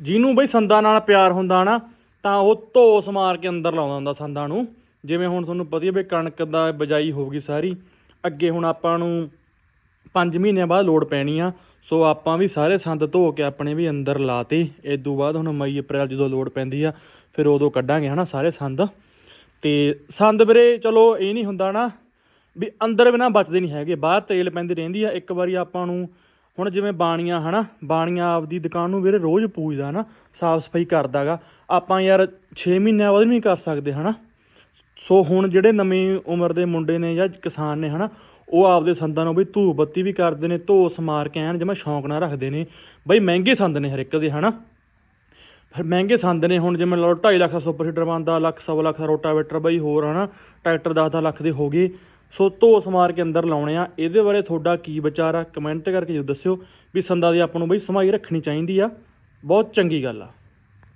ਜਿਹਨੂੰ ਬਈ ਸੰਦਾਂ ਨਾਲ ਪਿਆਰ ਹੁੰਦਾ ਨਾ, ਤਾਂ ਉਹ ਧੋਸ ਮਾਰ ਕੇ ਅੰਦਰ ਲਾਉਂਦਾ ਹੁੰਦਾ ਸੰਦਾਂ ਨੂੰ। ਜਿਵੇਂ ਹੁਣ ਤੁਹਾਨੂੰ ਪਤਾ ਹੀ ਹੈ ਵੀ ਕਣਕ ਦਾ ਬਜਾਈ ਹੋਊਗੀ ਸਾਰੀ। ਅੱਗੇ ਹੁਣ ਆਪਾਂ ਨੂੰ 5 ਮਹੀਨਿਆਂ ਬਾਅਦ ਲੋੜ ਪੈਣੀ ਆ। ਸੋ ਆਪਾਂ ਵੀ ਸਾਰੇ ਸੰਦ ਧੋ ਕੇ ਆਪਣੇ ਵੀ ਅੰਦਰ ਲਾਤੇ। ਇਸ ਤੋਂ ਬਾਅਦ ਹੁਣ ਮਈ, ਅਪ੍ਰੈਲ ਜਦੋਂ ਲੋੜ ਪੈਂਦੀ ਆ, ਫਿਰ ਉਦੋਂ ਕੱਢਾਂਗੇ ਹਨਾ ਸਾਰੇ ਸੰਦ। ਤੇ ਸੰਦ ਵੀਰੇ, ਚਲੋ ਇਹ ਨਹੀਂ ਹੁੰਦਾ ਨਾ ਵੀ ਅੰਦਰ ਬਿਨਾ ਬਚਦੇ ਨਹੀਂ ਹੈਗੇ। ਬਾਹਰ ਤੇਲ ਪੈਂਦੀ ਰਹਿੰਦੀ ਆ। ਇੱਕ ਵਾਰੀ ਆਪਾਂ ਨੂੰ ਹੁਣ ਜਿਵੇਂ ਬਾਣੀਆਂ, ਹਨਾ? ਬਾਣੀਆਂ ਆਪਦੀ ਦੁਕਾਨ ਨੂੰ ਵੀਰੇ ਰੋਜ਼ ਪੂਜਦਾ ਨਾ ਸਾਫ਼ ਸਫ਼ਾਈ ਕਰਦਾਗਾ। ਆਪਾਂ ਯਾਰ 6 ਮਹੀਨਿਆਂ ਬਾਅਦ ਨਹੀਂ ਕਰ ਸਕਦੇ, ਹਨਾ? ਸੋ ਹੁਣ ਜਿਹੜੇ ਨਵੀਂ ਉਮਰ ਦੇ ਮੁੰਡੇ ਨੇ ਜਾਂ ਕਿਸਾਨ ਨੇ, ਹਨਾ? ਉਹ ਆਪਦੇ ਸੰਦਾਂ ਨੂੰ ਬਈ ਧੂਪ ਬੱਤੀ ਵੀ ਕਰਦੇ ਨੇ ਧੋ ਸਮਾਰ ਕੇ ਐਨ ਜਿਵੇਂ ਸ਼ੌਂਕ ਨਾਲ ਰੱਖਦੇ ਨੇ। ਬਈ ਮਹਿੰਗੇ ਸੰਦ ਨੇ ਹਰ ਇੱਕ ਦੇ, ਹਨਾ? ਫਿਰ ਮਹਿੰਗੇ ਸੰਦ ਨੇ ਹੁਣ ਜਿਵੇਂ ਲਓ 2.5 ਲੱਖ ਸੁਪਰ ਸੀਡਰ ਬਣਦਾ, ਲੱਖ, ਸਵਾ ਲੱਖ ਦਾ ਰੋਟਾਵੇਟਰ ਬਈ ਹੋਰ, ਹਨਾ? ਟਰੈਕਟਰ 10 ਲੱਖ ਦੇ ਹੋ ਗਏ। ਸੋ ਧੋਸ ਮਾਰ ਕੇ ਅੰਦਰ ਲਾਉਣੇ ਆ। ਇਹਦੇ ਬਾਰੇ ਤੁਹਾਡਾ ਕੀ ਵਿਚਾਰ ਆ? ਕਮੈਂਟ ਕਰਕੇ ਜਰੂਰ ਦੱਸਿਓ ਵੀ ਸੰਦਾ ਦੀ ਆਪਾਂ ਨੂੰ ਬਈ ਸਮਾਈ ਰੱਖਣੀ ਚਾਹੀਦੀ ਆ। ਬਹੁਤ ਚੰਗੀ ਗੱਲ ਆ।